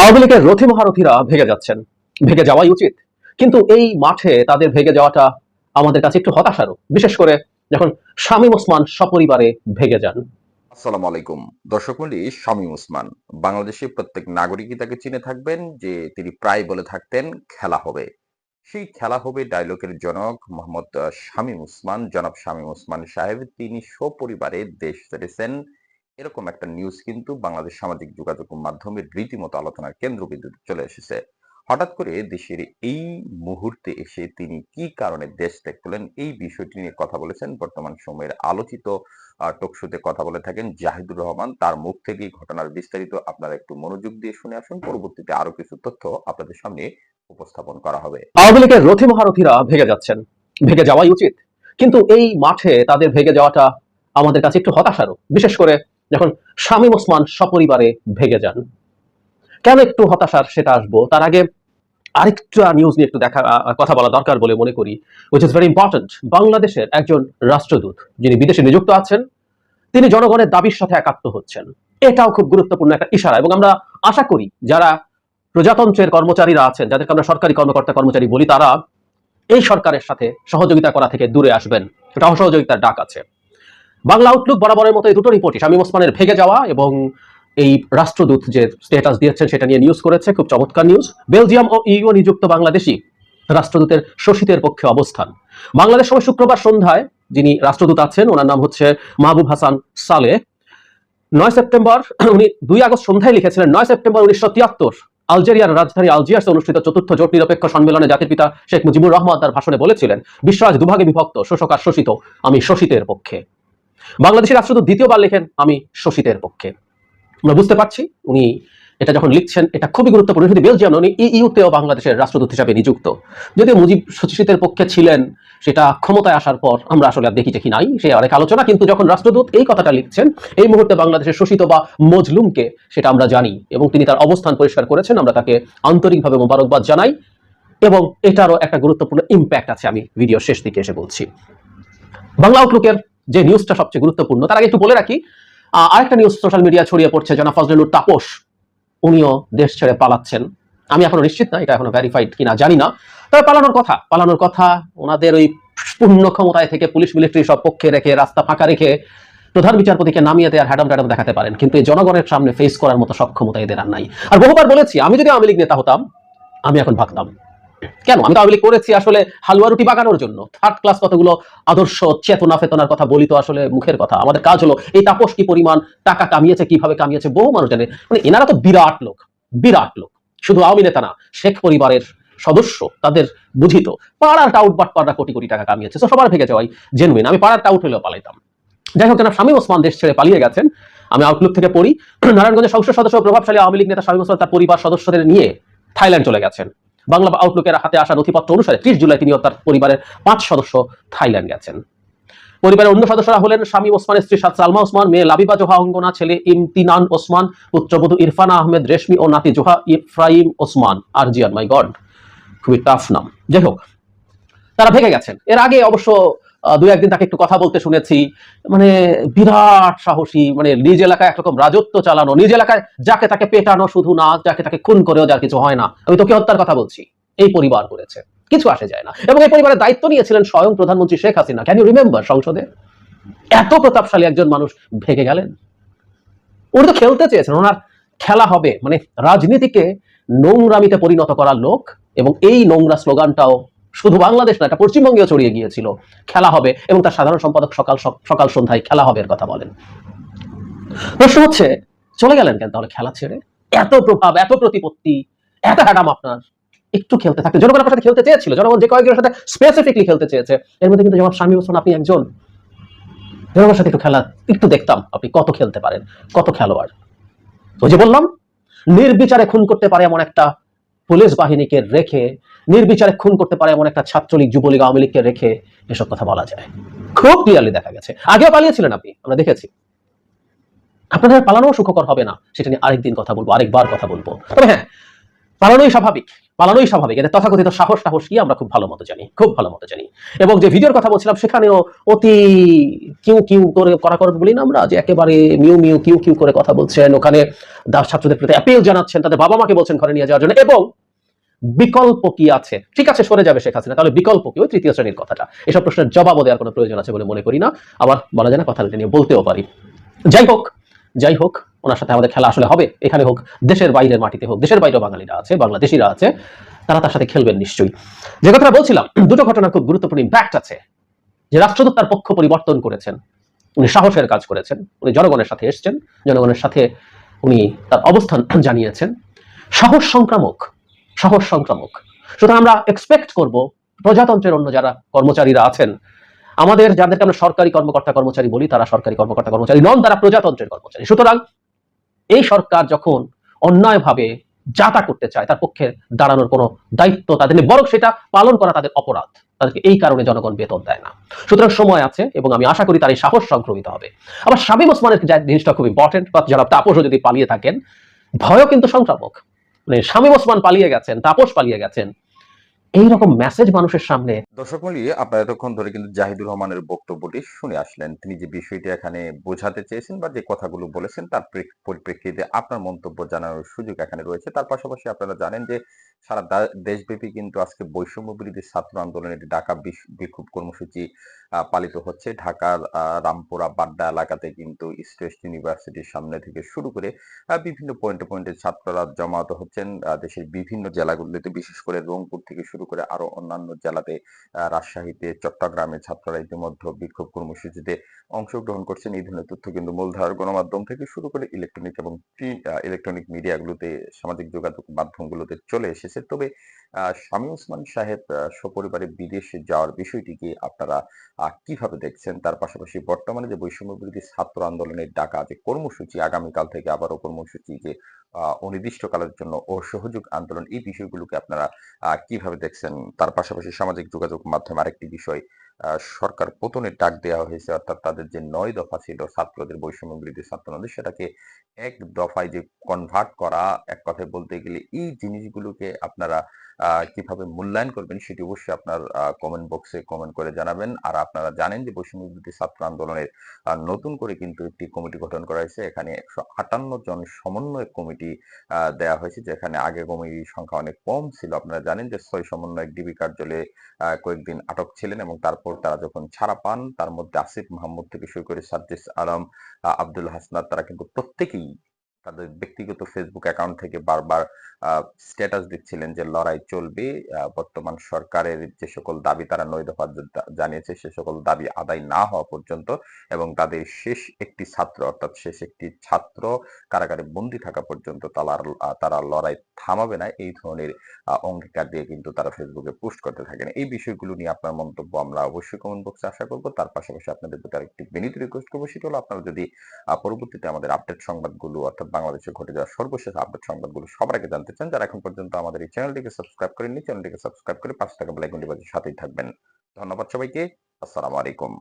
আওয়ামী লীগের রথী মহারথীরা ভেগে যাচ্ছেন। ভেগে যাওয়াই উচিত। কিন্তু এই মাঠে তাদের ভেগে যাওয়াটা আমাদের কাছে একটু হতাশারও। বিশেষ করে যখন শামীম ওসমান সপরিবারে ভেগে যান। আসসালামু আলাইকুম। দর্শক মন্ডলী, শামীম ওসমান বাংলাদেশে প্রত্যেক নাগরিকই তাকে চিনে থাকবেন যে তিনি প্রায় বলে থাকতেন, খেলা হবে। সেই খেলা হবে ডায়লগের জনক মোহাম্মদ শামীম ওসমান, জনাব শামীম ওসমান সাহেব, তিনি সপরিবারে দেশ ছেড়েছেন। এরকম একটা নিউজ কিন্তু বাংলাদেশ সামাজিক যোগাযোগ মাধ্যমে রীতিমতো আলোচনার কেন্দ্রবিন্দুতে চলে এসেছে। হঠাৎ করে দেশের এই মুহূর্তে এসে তিনি কি কারণে দেশ ত্যাগ করলেন এই বিষয়টি নিয়ে কথা বলেছেন বর্তমান সময়ের আলোচিত টকশোতে কথা বলে থাকেন জাহিদুর রহমান। তার মুখ থেকেই ঘটনার বিস্তারিত আপনারা একটু মনোযোগ দিয়ে শুনে আসুন। পরবর্তীতে আরও কিছু তথ্য আপনাদের সামনে উপস্থাপন করা হবে। আওয়ামী লীগের রথী মহারথীরা ভেগে যাচ্ছেন। ভেগে যাওয়াই উচিত। কিন্তু এই মাঠে তাদের ভেগে যাওয়াটা আমাদের কাছে একটু হতাশারও। বিশেষ করে যখন শামীম ওসমান সপরিবারে ভেগে যান। কেন একটু হতাশার সেটা আসব? তার আগে আরেকটা নিউজ নিয়ে একটু দেখা কথা বলা দরকার বলে মনে করি উইচ ইজ ভেরি ইম্পর্টেন্ট বাংলাদেশের একজন রাষ্ট্রদূত, যিনি বিদেশে নিযুক্ত আছেন, তিনি জনগণের দাবির সাথে একাত্ম হচ্ছেন। এটাও খুব গুরুত্বপূর্ণ একটা ইশারা, এবং আমরা আশা করি যারা প্রজাতন্ত্রের কর্মচারীরা আছেন, যাদেরকে আমরা সরকারি কর্মকর্তা কর্মচারী বলি, তারা এই সরকারের সাথে সহযোগিতা করা থেকে দূরে আসবেন। এটা অসহযোগিতার ডাক আছে। বাংলা আউটলুক বরাবরের মতো এই দুটো রিপোর্টই শামীম ওসমানের ভেগে যাওয়া এবং এই রাষ্ট্রদূত যে স্ট্যাটাস দিয়েছেন সেটা নিয়ে নিউজ করেছে, খুব চমৎকার নিউজ বেলজিয়াম ও ইউ নিযুক্ত বাংলাদেশি রাষ্ট্রদূতের শোষিতের পক্ষে অবস্থান। বাংলাদেশ সময় শুক্রবার সন্ধ্যায় যিনি রাষ্ট্রদূত আছেন, ওনার নাম হচ্ছে মাহবুব হাসান সালে নয় সেপ্টেম্বর, উনি দুই আগস্ট সন্ধ্যায় লিখেছিলেন, নয় সেপ্টেম্বর উনিশশো তিয়াত্তর, আলজেরিয়ার রাজধানী আলজিয়ার্সে অনুষ্ঠিত চতুর্থ জোট নিরপেক্ষ সম্মেলনে জাতির পিতা শেখ মুজিবুর রহমান তার ভাষণে বলেছিলেন বিশ্ব দুভাগে বিভক্ত, শোষক আর শোষিত, আমি শোষিতের পক্ষে। বাংলাদেশের রাষ্ট্রদূত দ্বিতীয়বার লেখেন আমি শোষিতের পক্ষে। আমরা বুঝতে পারছি উনি এটা যখন লিখছেন, এটা খুবই গুরুত্বপূর্ণ। শুধু বেলজিয়াম উনি ইউতেও বাংলাদেশের রাষ্ট্রদূত হিসাবে নিযুক্ত। যদিও মুজিব শোষিতের পক্ষে ছিলেন, সেটা ক্ষমতায় আসার পর আমরা আসলে আর দেখি দেখি নাই, সে অনেক আলোচনা। কিন্তু যখন রাষ্ট্রদূত এই কথাটা লিখছেন, এই মুহূর্তে বাংলাদেশের শোষিত বা মজলুমকে সেটা আমরা জানি এবং তিনি তার অবস্থান পরিষ্কার করেছেন, আমরা তাকে আন্তরিকভাবে মোবারকবাদ জানাই এবং এটারও একটা গুরুত্বপূর্ণ ইম্প্যাক্ট আছে আমি ভিডিও শেষ দিকে এসে বলছি। বাংলা আউটলুকের যে নিউজটা সবচেয়ে গুরুত্বপূর্ণ, তার আগে একটু বলে রাখি আরেকটা নিউজ সোশ্যাল মিডিয়া ছড়িয়ে পড়ছে, জনাব ফজলুর তাপস। উনিও দেশ ছেড়ে পালাচ্ছেন। আমি এখনও নিশ্চিত না, এটা এখনও ভ্যারিফাইড কিনা জানি না। তবে পালানোর কথা পালানোর কথা, ওনাদের ওই পূর্ণ ক্ষমতায় থেকে পুলিশ মিলিটারি সব পক্ষে রেখে, রাস্তা ফাঁকা রেখে প্রধান বিচারপতিকে নামিয়ে দেওয়ার হ্যাডম ট্যাডম দেখাতে পারেন। কিন্তু এই জনগণের সামনে ফেস করার মতো সক্ষমতা এদের আর নাই। আর বহুবার বলেছি, আমি যদি আওয়ামী লীগ নেতা হতাম, আমি এখন ভাগতাম কেন? আমি তো আওয়ামী করেছি আসলে হালুয়া রুটি বাগানোর জন্য। থার্ড ক্লাস কতগুলো আদর্শ চেতনা ফেতনার কথা বলি তো আসলে মুখের কথা। আমাদের কাজ হলো, এই তাপস কি পরিমাণ, টাকা কামিয়েছে, কীভাবে কামিয়েছে, বহু মানুষ জানে। মানে এনারা তো বিরাট লোক বিরাট লোক। শুধু আওয়ামী নেতা না, শেখ পরিবারের সদস্য তাদের বুঝিত। পাড়ার টাউট বাট পাড়া কোটি কোটি টাকা কামিয়েছে, তো সবার ভেঙে যাওয়াই জেনুইন আমি পাড়ার টাউট হলেও পালাইতাম। যাই হোক জনাব, শামীম ওসমান দেশ ছেড়ে পালিয়ে গেছেন। আমি আউটলুক থেকে পড়ি। নারায়ণগঞ্জের সংসদ সদস্য প্রভাবশালী আওয়ামী লীগ নেতা শামীম ওসমান তার পরিবার সদস্যদের নিয়ে থাইল্যান্ড চলে গেছেন। বাংলা আউটলুকের হাতে আসা নথিপত্র অনুসারে ত্রিশ জুলাই তিনি তার পরিবারের পাঁচ সদস্য থাইল্যান্ড গেছেন পরিবারের অন্য সদস্যরা হলেন স্বামী ওসমানের স্ত্রী সালমা ওসমান, মেয়ে লাবিবা জোহা, অঙ্গনা ছেলে ইমতিনান ওসমান, পুত্রবধূ ইরফান আহমেদ, রেশমি ও নাতি জোহা ইফ্রাইম ওসমান, আর জিয়ান মাই গড। খুবই টাফ নাম। যাই হোক, তারা ভেঙে গেছেন। এর আগে অবশ্য দু একদিন তাকে একটু কথা বলতে শুনেছি। মানে বিরাট সাহসী মানে নিজ এলাকায় একরকম রাজত্ব চালানো, নিজ এলাকায় যাকে তাকে পেটানো শুধু না, যাকে তাকে খুন করেও যার কিছু হয় না। আমি তোকে হত্যার কথা বলছি। এই পরিবার করেছে। কিছু আসে যায় না। এবং এই পরিবারের দায়িত্ব নিয়েছিলেন স্বয়ং প্রধানমন্ত্রী Sheikh Hasina. Can you remember সংসদে? এত প্রতাপশালী একজন মানুষ ভেঙে গেলেন। উনি তো খেলতে চেয়েছেন। ওনার খেলা হবে। মানে রাজনীতিকে নোংরামিতে পরিণত করার লোক এবং এই নোংরা স্লোগানটাও শুধু বাংলাদেশ না, এটা পশ্চিমবঙ্গেও ছড়িয়ে গিয়েছিল। খেলা হবে এবং তার সাধারণ সম্পাদক সকাল সকাল সন্ধ্যায় খেলা হবে এর কথা বলেন। প্রশ্ন হচ্ছে, চলে গেলেন কেন তাহলে খেলা ছেড়ে? এত প্রভাব, এত প্রতিপত্তি, এত হ্যাডাম আপনার। একটু খেলতে থাকতে, জনগণ আপনার সাথে খেলতে চেয়েছিল, জনগণ যে কয়েকজনের সাথে স্পেসিফিকলি খেলতে চেয়েছে, এর মধ্যে কিন্তু জনাব স্বামী হোসেন, আপনি একজন। জনগণের সাথে একটু খেলা, একটু দেখতাম আপনি কত খেলতে পারেন, কত খেলোয়াড়। ওই যে বললাম, নির্বিচারে খুন করতে পারে এমন একটা পুলিশ বাহিনীকে রেখে নির্বিচারে খুন করতে পারে এমন একটা ছাত্রলীগ, যুবলীগ, আওয়ামী লীগকে রেখে এসব কথা বলা যায়। খুব ক্লিয়ারলি দেখা গেছে। আগেও পালিয়েছিলেন আপনি, আমরা দেখেছি। আপনাদের পালানো সুখকর হবে না, সেটা নিয়ে আরেকদিন কথা বলব, আরেকবার কথা বলব। তবে হ্যাঁ পালানোই স্বাভাবিক পালানোই স্বাভাবিক। এদের তথাকথিত সাহস সাহস কি আমরা খুব ভালো মতো জানি, খুব ভালো মতো জানি। এবং যে ভিডিওর কথা বলছিলাম, সেখানেও অতি কিউ কিউ করে করা করে বলি না আমরা, যে একেবারে মিউ মিউ, কিউ কিউ করে কথা বলছেন। ওখানে দাস ছাত্রদের প্রতি অ্যাপিল জানাচ্ছেন, তাদের বাবা মাকে বলছেন ঘরে নিয়ে যাওয়ার জন্য। এবং বিকল্প কি আছে? ঠিক আছে, সরে যাবে শেখ হাসিনা, তাহলে বিকল্প কি? ওই তৃতীয় শ্রেণির কথাটা এসব প্রশ্নের জবাবও দেওয়ার কোনো প্রয়োজন আছে বলে মনে করি না। আবার বলা যায় না কথাটা নিয়ে বলতেও পারি। যাই হোক যাই হোক, ওনার সাথে আমাদের খেলা আসলে হবে। এখানে হোক, দেশের বাইরের মাটিতে হোক, দেশের বাইরেও বাঙালিরা আছে, বাংলাদেশিরা আছে, তারা তার সাথে খেলবেন নিশ্চয়ই। যে কথাটা বলছিলাম, দুটো ঘটনার খুব গুরুত্বপূর্ণ ইম্প্যাক্ট আছে। যে রাষ্ট্রদূত তার পক্ষ পরিবর্তন করেছেন, উনি সাহসের কাজ করেছেন, উনি জনগণের সাথে এসছেন, জনগণের সাথে উনি তার অবস্থান জানিয়েছেন। সাহস সংক্রামক সাহস সংক্রামক। সুতরাং আমরা এক্সপেক্ট করব প্রজাতন্ত্রের অন্য যারা কর্মচারীরা আছেন, আমাদের যাদেরকে আমরা সরকারি কর্মকর্তা কর্মচারী বলি, তারা সরকারি কর্মকর্তা কর্মচারী নন, তারা প্রজাতন্ত্রের কর্মচারী। সুতরাং এই সরকার যখন অন্যায়ভাবে যা তা করতে চায়, তার পক্ষে দাঁড়ানোর কোনো দায়িত্ব তাদের নেই, বরং সেটা পালন করা তাদের অপরাধ। তাদেরকে এই কারণে জনগণ বেতন দেয় না। সুতরাং সময় আছে এবং আমি আশা করি তার এই সাহস সংক্রমিত হবে। আবার শামীম ওসমানের জিনিসটা খুব ইম্পর্টেন্ট বা যারা তাপসও যদি পালিয়ে থাকেন, ভয়ও কিন্তু সংক্রামক। মানে শামীম ওসমান পালিয়ে গেছেন তাপস পালিয়ে গেছেন। এইরকম মেসেজ মানুষের সামনে। দর্শক মন্ডলী, আপনারা এতক্ষণ ধরে কিন্তু জাহিদুর রহমানের বক্তব্যটি শুনে আসলেন। তিনি যে বিষয়টি এখানে বোঝাতে চেয়েছেন বা যে কথাগুলো বলেছেন, তার পরিপ্রেক্ষিতে আপনার মন্তব্য জানানোর সুযোগ এখানে রয়েছে। তার পাশাপাশি আপনারা জানেন যে সারা দেশব্যাপী কিন্তু আজকে বৈষম্য বিরোধী ছাত্র আন্দোলনের ঢাকা বিক্ষোভ কর্মসূচি পালিত হচ্ছে। ঢাকার রামপুরা, বাড্ডা এলাকাতে কিন্তু ওয়েস্ট ইউনিভার্সিটির সামনে থেকে শুরু করে বিভিন্ন পয়েন্টে পয়েন্টে ছাত্ররা জমায়েত হচ্ছেন দেশের বিভিন্ন জেলাগুলিতে, বিশেষ করে রংপুর থেকে শুরু করে আরও অন্যান্য জেলাতে রাজশাহীতে, চট্টগ্রামে ছাত্ররা ইতিমধ্যে বিক্ষোভ কর্মসূচিতে অংশগ্রহণ করছেন। এই ধরনের তথ্য কিন্তু মূলধারার গণমাধ্যম থেকে শুরু করে ইলেকট্রনিক এবং ইলেকট্রনিক মিডিয়াগুলোতে সামাজিক যোগাযোগ মাধ্যমগুলোতে চলে এসেছে। তবে শামী ওসমান সাহেব সপরিবারে বিদেশে যাওয়ার বিষয়টিকে আপনারা কীভাবে দেখছেন? তার পাশাপাশি বর্তমানে যে বৈষম্য বিরোধী ছাত্র আন্দোলনের ডাকা যে কর্মসূচি, আগামীকাল থেকে আবারও কর্মসূচি যে অনির্দিষ্টকালের জন্য অসহযোগ আন্দোলন, এই বিষয়গুলোকে আপনারা কীভাবে দেখছেন তার পাশাপাশি সামাজিক যোগাযোগ মাধ্যমে আরেকটি বিষয় সরকার পতনের ডাক দেওয়া হয়েছে, অর্থাৎ তাদের যে নয় দফা ছিল ছাত্রদের বৈষম্য বিরোধী ছাত্র আন্দোলন সেটাকে এক দফায় যে কনভার্ট করা, এক কথায় বলতে গেলে এই জিনিসগুলোকে আপনারা কীভাবে মূল্যায়ন করবেন সেটি অবশ্যই আপনার কমেন্ট বক্সে কমেন্ট করে জানাবেন। আর আপনারা জানেন যে বৈষম্য বিরোধী ছাত্র আন্দোলনের নতুন করে কিন্তু একটি কমিটি গঠন করা হয়েছে। এখানে একশো আটান্ন জন সমন্বয় কমিটি দেওয়া হয়েছে, যেখানে আগে কমিটির সংখ্যা অনেক কম ছিল। আপনারা জানেন যে ছয় সমন্বয়ক ডিবি কার্যালয়ে কয়েকদিন আটক ছিলেন এবং তারপর তারা যখন ছাড়া পান, তার মধ্যে আসিফ মাহমুদ থেকে শুরু করে সাজ্জিস আলম আব্দুল হাসনাত, তারা কিন্তু প্রত্যেকেই তাদের ব্যক্তিগত ফেসবুক অ্যাকাউন্ট থেকে বারবার স্ট্যাটাস দিচ্ছিলেন যে লড়াই চলবে। বর্তমান সরকারের যে সকল দাবি তারা নয় দফা জানিয়েছে সে সকল দাবি আদায় না হওয়া পর্যন্ত এবং তাদের শেষ একটি ছাত্র অর্থাৎ শেষ একটি ছাত্র কারাগারে বন্দি থাকা পর্যন্ত তারা তারা লড়াই থামাবে না। এই ধরনের অঙ্গীকার দিয়ে কিন্তু তারা ফেসবুকে পোস্ট করতে থাকেন। এই বিষয়গুলো নিয়ে আপনার মন্তব্য আমরা অবশ্যই কমেন্ট বক্সে আশা করব। তার পাশাপাশি আপনাদের প্রতি আরেকটি বিনীত রিকোয়েস্ট করব, সেটা হলো আপনারা যদি পরবর্তীতে আমাদের আপডেট সংবাদগুলো অর্থাৎ বাংলাদেশে ঘটে যাওয়া সর্বশেষ আপডেট সংবাদগুলো সবার আগে জানতে চান, যারা এখন পর্যন্ত আমাদের এই চ্যানেলটিকে সাবস্ক্রাইব করেননি, চ্যানেলটিকে সাবস্ক্রাইব করে পাঁচ টাকা বেলাইকনটি সাথেই থাকবেন। ধন্যবাদ সবাইকে, আসসালামু আলাইকুম।